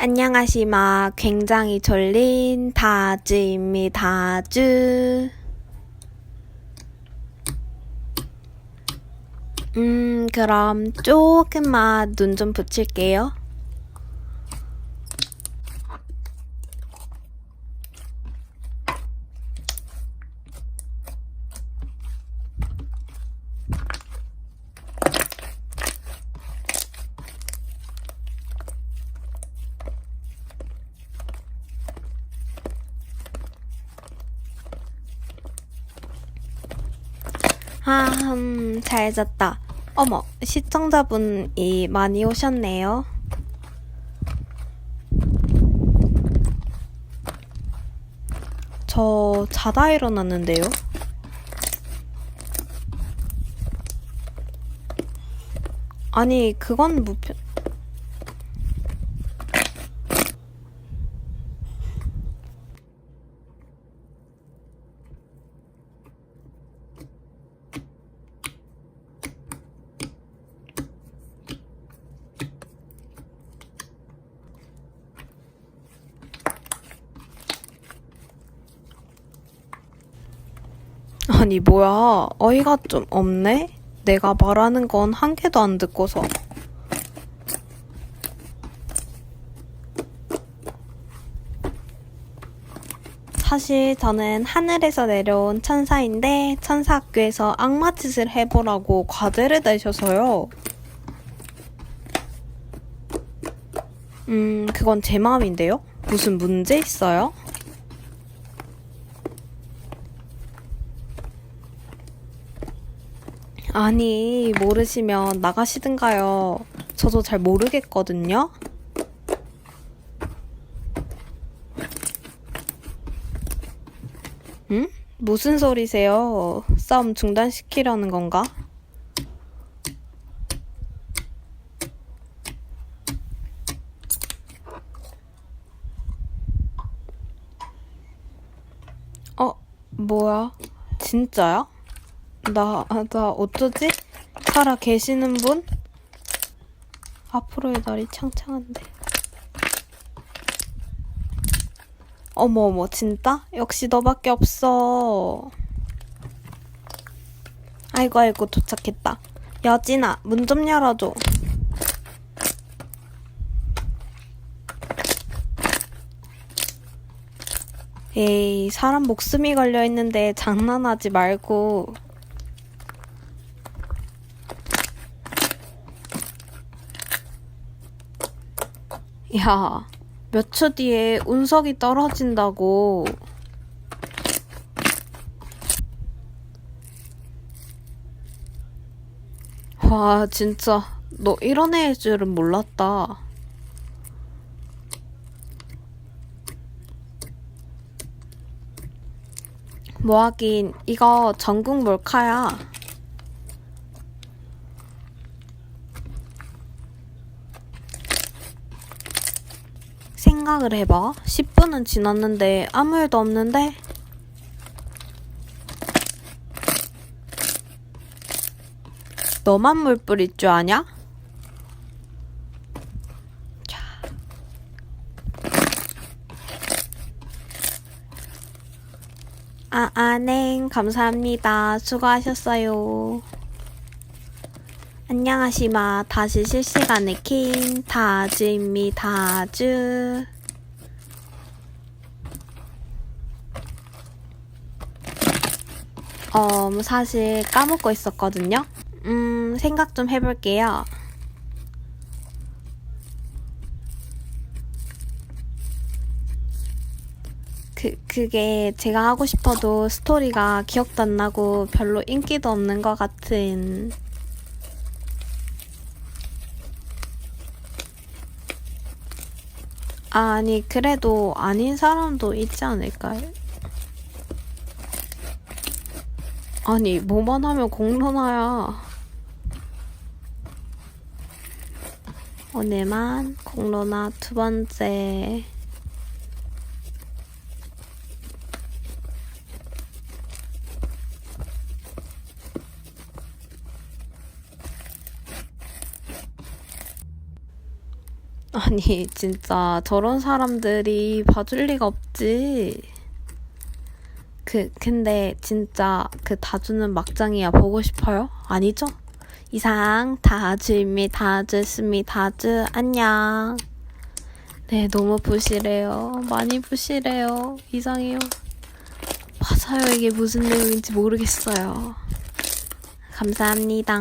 안녕하시마. 굉장히 졸린 다즈입니다. 즈. 음, 그럼 조금만 눈 좀 붙일게요. 아, 음, 잘 잤다. 어머, 시청자분이 많이 오셨네요. 저 자다 일어났는데요. 아니, 그건 무편... 아니, 뭐야. 어이가 좀 없네? 내가 말하는 건 한 개도 안 듣고서. 사실 저는 하늘에서 내려온 천사인데 천사 학교에서 악마 짓을 해보라고 과제를 내셔서요. 음, 그건 제 마음인데요. 무슨 문제 있어요? 아니, 모르시면 나가시든가요. 저도 잘 모르겠거든요. 응? 무슨 소리세요? 싸움 중단시키려는 건가? 어, 뭐야? 진짜야? 나, 아, 나 어쩌지? 살아 계시는 분? 앞으로의 날이 창창한데. 어머, 어머, 진짜? 역시 너밖에 없어. 아이고, 아이고, 도착했다. 여진아, 문 좀 열어줘. 에이, 사람 목숨이 걸려 있는데 장난하지 말고. 야, 몇 초 뒤에 운석이 떨어진다고. 와, 진짜, 너 이런 애일 줄은 몰랐다. 뭐 하긴, 이거 전국 몰카야. 생각을 해봐. 10분은 지났는데 아무 일도 없는데? 너만 물 뿌릴 줄 아냐? 자. 아, 아, 네. 감사합니다. 수고하셨어요. 안녕하시마. 다시 실시간의 킹 다즈입니다. 즈. 어, 사실 까먹고 있었거든요. 음, 생각 좀 해볼게요. 그, 그게 제가 하고 싶어도 스토리가 기억도 안 나고 별로 인기도 없는 것 같은 아니, 그래도 아닌 사람도 있지 않을까요? 아니, 뭐만 하면 공론화야. 오늘만 공론화 두 번째. 아니, 진짜 저런 사람들이 봐줄 리가 없지. 그, 근데 진짜 그 다주는 막장이야 보고 싶어요? 아니죠? 이상 다주입니다. 다주였습니다. 다주 안녕. 네, 너무 부실해요. 많이 부실해요. 이상해요. 맞아요. 이게 무슨 내용인지 모르겠어요. 감사합니다.